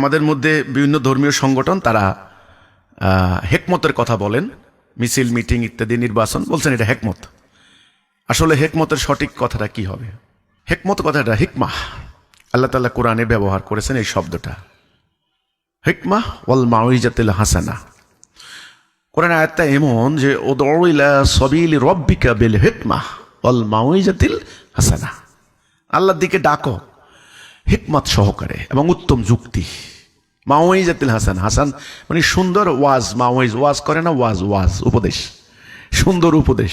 আমাদের মধ্যে বিভিন্ন ধর্মীয় সংগঠন তারা হেকমতের কথা বলেন। মিছিল, মিটিং ইত্যাদি, নির্বাচন, বলছেন এটা হেকমত। আসলে হেকমতের সঠিক কথাটা কি হবে? হেকমত কথাটা হিকমা। আল্লাহ তাআলা কোরআনে ব্যবহার করেছেন এই শব্দটা। হিকমা ওয়াল মাউইজাতিল হাসানা। কোরআন আয়াতটা এমন যে ওদউ ইলা সবিল রব্বিকা বিল হিকমা ওয়াল মাউইজাতিল হাসানা। আল্লাহর দিকে ডাকো। হিকমত সহকারে এবং উত্তম যুক্তি। মাওয়াইজ আতিল হাসান। হাসান মানে সুন্দর ওয়াজ। মাওয়াইজ ওয়াজ করে না, ওয়াজ ওয়াজ, উপদেশ। সুন্দর উপদেশ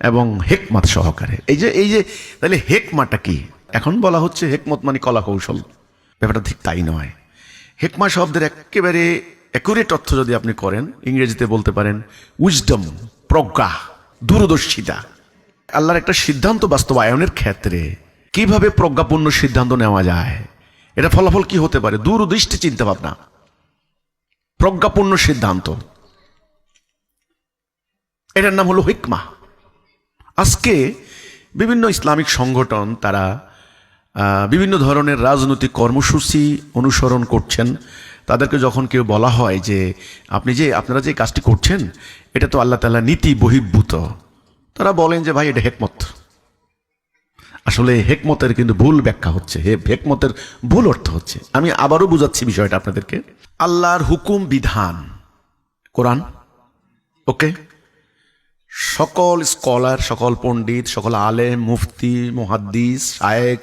এবং হেকমত সহকারে। এই যে এই যে, তাহলে হেকমাটা কি? এখন বলা হচ্ছে হেকমত মানে কলা কৌশল ব্যাপারটা ঠিক তাই নয়। হেকমা শব্দের একেবারে অ্যাকুরেট অর্থ যদি আপনি করেন, ইংরেজিতে বলতে পারেন উইজডম প্রজ্ঞা, দূরদর্শিতা। আল্লাহর একটা সিদ্ধান্ত বাস্তবায়নের ক্ষেত্রে কীভাবে প্রজ্ঞাপূর্ণ সিদ্ধান্ত নেওয়া যায়? এটা ফলাফল কি হতে পারে? দূরদৃষ্টি চিন্তা ভাবনা প্রজ্ঞাপূর্ণ সিদ্ধান্ত। এটার নাম হলো হিকমা। আজকে বিভিন্ন ইসলামিক সংগঠন তারা বিভিন্ন ধরনের রাজনৈতিক কর্মসূচি অনুসরণ করছেন। তাদেরকে যখন কেউ বলা হয় যে, আপনি যে, আপনারা যে কাজটি করছেন, এটা তো আল্লাহ তালা নীতি বহির্ভূত। তারা বলেন যে, ভাই, এটা হেকমত। আসলে হেকমতের কিন্তু ভুল ব্যাখ্যা হচ্ছে। হে, হেকমতের ভুল অর্থ হচ্ছে। আমি আবারও বুঝাচ্ছি বিষয়টা আপনাদেরকে। আল্লাহর হুকুম, বিধান, কোরআন, ওকে? সকল স্কলার, সকল পণ্ডিত, সকল আলেম, মুফতি, মুহাদ্দিস শায়েক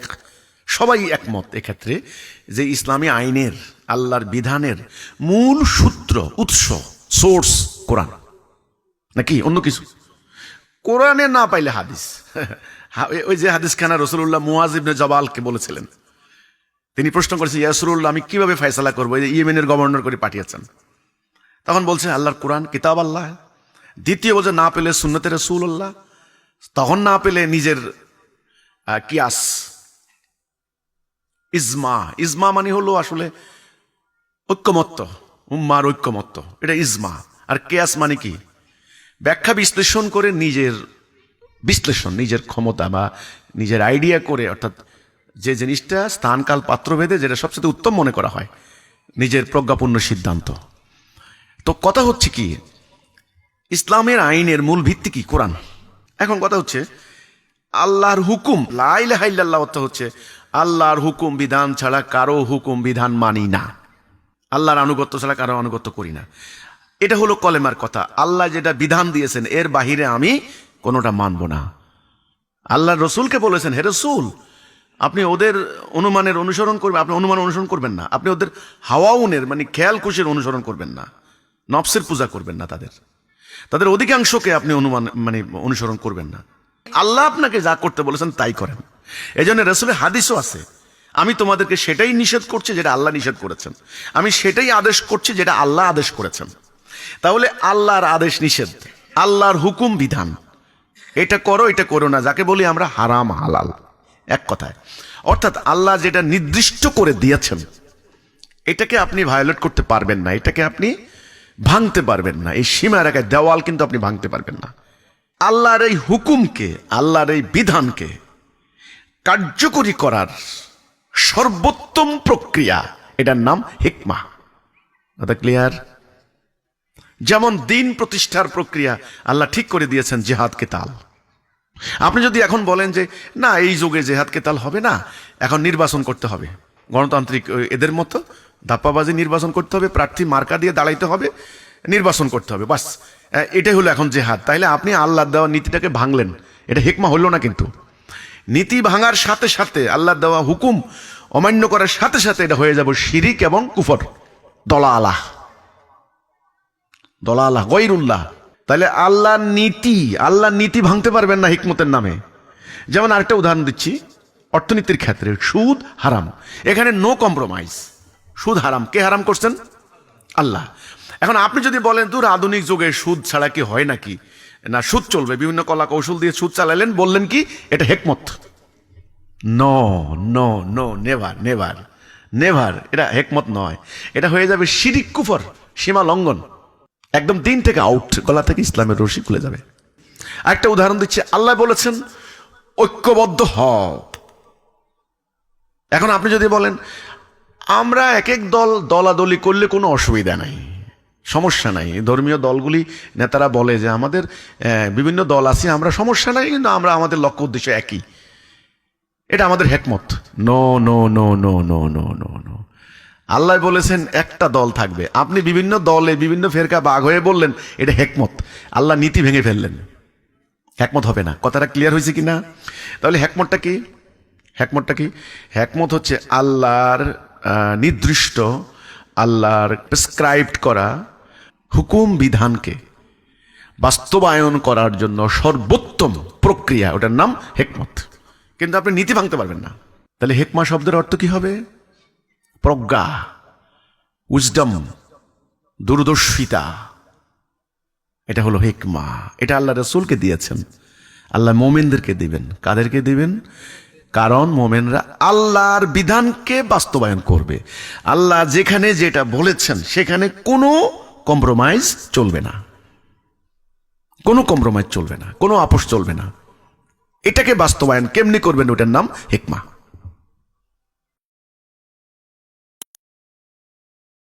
সবাই একমত এক্ষেত্রে যে ইসলামী আইনের, আল্লাহর বিধানের মূল সূত্র, উৎস সোর্স কোরআন। নাকি? অন্য কিছু? কোরআনে না পাইলে হাদিস। ওই যে হাদিস খানা রসুল্লাহ মুয়াজিবনে জবালকে বলেছিলেন। তিনি প্রশ্ন করেছেন ইয়াসরুল্লাহ আমি কীভাবে ফয়সালা করব? এই ইয়েমেনের গভর্নর করে পাঠিয়েছেন। তখন বলছেন, আল্লাহর কোরআন, কিতাব আল্লাহ। দ্বিতীয় বলছে না পেলে সুন্নতে রসুল্লাহ তখন না পেলে নিজের কিয়াস। ইজমা ইজমা মানে হলো আসলে ঐক্যমত্য, উম্মার ঐক্যমত্য। এটা ইজমা। আর কেয়াস মানে কি? ব্যাখ্যা বিশ্লেষণ করে নিজের বিশ্লেষণ, নিজের ক্ষমতা বা নিজের আইডিয়া করে, অর্থাৎ যে জিনিসটা স্থানকাল পাত্রভেদে যেটা সবচেয়ে উত্তম মনে করা হয়, নিজের প্রজ্ঞাপূর্ণ সিদ্ধান্ত। তো কথা হচ্ছে কি, ইসলামের আইনের মূল ভিত্তি কি? কোরআন। এখন কথা হচ্ছে, আল্লাহর হুকুম লাইল্লাহ অর্থ হচ্ছে, আল্লাহর হুকুম বিধান ছাড়া কারও হুকুম বিধান মানি না। আল্লাহর আনুগত্য ছাড়া কারও আনুগত্য করি না। এটা হলো কলেমার কথা। আল্লাহ যেটা বিধান দিয়েছেন, এর বাহিরে আমি কোনোটা মানব না। আল্লাহ রসুলকে বলেছেন, হে রসুল, আপনি ওদের অনুমানের অনুসরণ করবেন আপনি অনুমান অনুসরণ করবেন না। আপনি ওদের হাওয়াউনের মানে খেয়াল খুশির অনুসরণ করবেন না। নফসের পূজা করবেন না তাদের। তাদের অধিকাংশকে আপনি অনুমান মানে অনুসরণ করবেন না। আল্লাহ আপনাকে যা করতে বলেছেন তাই করেন। এই জন্য রসুলের হাদিসও আছে, আমি তোমাদেরকে সেটাই নিষেধ করছি যেটা আল্লাহ নিষেধ করেছেন। আমি সেটাই আদেশ করছি যেটা আল্লাহ আদেশ করেছেন। তাহলে আল্লাহর আদেশ নিষেধ, আল্লাহর হুকুম বিধান। এটা করো এটা করো না। যাকে বলি আমরা হারাম হালাল। এক কথায়। অর্থাৎ আল্লাহ যেটা নির্দিষ্ট করে দিয়েছেন, এটাকে আপনি ভায়োলেট করতে পারবেন না। এটাকে আপনি ভাঙতে পারবেন না। এই সীমা রেখায় দেওয়াল কিন্তু আপনি ভাঙতে পারবেন না। আল্লাহর এই হুকুমকে, আল্লাহর এই বিধানকে কার্যকরী করার সর্বোত্তম প্রক্রিয়া, এটার নাম হিকমা। কথা ক্লিয়ার যেমন দিন প্রতিষ্ঠার প্রক্রিয়া, আল্লাহ ঠিক করে দিয়েছেন জেহাদ কেতাল আপনি যদি এখন বলেন যে, না, এই যুগে জেহাদ কেতাল হবে না, এখন নির্বাচন করতে হবে। গণতান্ত্রিক এদের মতো ধাপ্পাবাজি নির্বাচন করতে হবে, প্রার্থী মার্কা দিয়ে দাঁড়াইতে হবে, নির্বাচন করতে হবে, বাস। এটাই হলো এখন জেহাদ। তাইলে আপনি আল্লাহ দেওয়া নীতিটাকে ভাঙলেন। এটা হেকমা হলো না কিন্তু। নীতি ভাঙার সাথে সাথে আল্লাহ দেওয়া হুকুম অমান্য করার সাথে সাথে এটা হয়ে যাব শিরিক এবং কুফর। দলা আলাহ দলা আলাহ গৈরুল্লাহ। তাহলে আল্লাহর নীতি আল্লাহর নীতি ভাঙতে পারবেন না হিকমতের নামে। যেমন আরেকটা উদাহরণ দিচ্ছি, অর্থনীতির ক্ষেত্রে সুদ হারাম। এখানে নো কম্প্রোমাইজ সুদ হারাম। কে হারাম করছেন? আল্লাহ। এখন আপনি যদি বলেন, দূর, আধুনিক যুগে সুদ ছাড়া কি হয় নাকি? না, সুদ চলবে। বিভিন্ন কলা কৌশল দিয়ে সুদ চালালেন, বললেন কি, এটা হেকমত। No no no never never never এটা হেকমত নয়। এটা হয়ে যাবে শিরিক কুফর, সীমা লঙ্ঘন। একদম দিন থেকে আউট গলা থেকে ইসলামের রশি খুলে যাবে। একটা উদাহরণ দিচ্ছি, আল্লাহ বলেছেন, ঐক্যবদ্ধ হও। এখন আপনি যদি বলেন, আমরা এক এক দল দলাদলি করলে কোনো অসুবিধা নাই, সমস্যা নাই। ধর্মীয় দলগুলি, নেতারা বলে যে আমাদের বিভিন্ন দল আছে, আমরা সমস্যা নাই, কিন্তু আমরা, আমাদের লক্ষ্য উদ্দেশ্য একই। এটা আমাদের হেকমত। No no no no no no no no আল্লাহ বলেছেন, একটা দল থাকবে। আপনি বিভিন্ন দলে বিভিন্ন ফেরকা বাঘ হয়ে বললেন, এটা হেকমত। আল্লাহ নীতি ভেঙে ফেললেন। হ্যাকমত হবে না। কথাটা ক্লিয়ার হয়েছে কি না তাহলে হ্যাকমতটা কি? হ্যাকমতটা কি? হ্যাকমত হচ্ছে আল্লাহর নির্দিষ্ট, আল্লাহর প্রেসক্রাইবড করা হুকুম বিধানকে বাস্তবায়ন করার জন্য সর্বোত্তম প্রক্রিয়া। ওটার নাম হেকমত। কিন্তু আপনি নীতি ভাঙতে পারবেন না। তাহলে হেকমা শব্দের অর্থ কি হবে? প্রজ্ঞা উইজডম দূরদর্শিতা। এটা হলো হেকমা। এটা আল্লাহ রসুলকে দিয়েছেন। আল্লাহ মোমেনদেরকে দিবেন। কাদেরকে দিবেন? কারণ মোমেনরা আল্লাহর বিধানকে বাস্তবায়ন করবে। আল্লাহ যেখানে যেটা বলেছেন, সেখানে কোনো কম্প্রোমাইজ চলবে না। কোনো কম্প্রোমাইজ চলবে না। কোনো আপোষ চলবে না। এটাকে বাস্তবায়ন কেমনি করবেন? ওটার নাম হেকমা।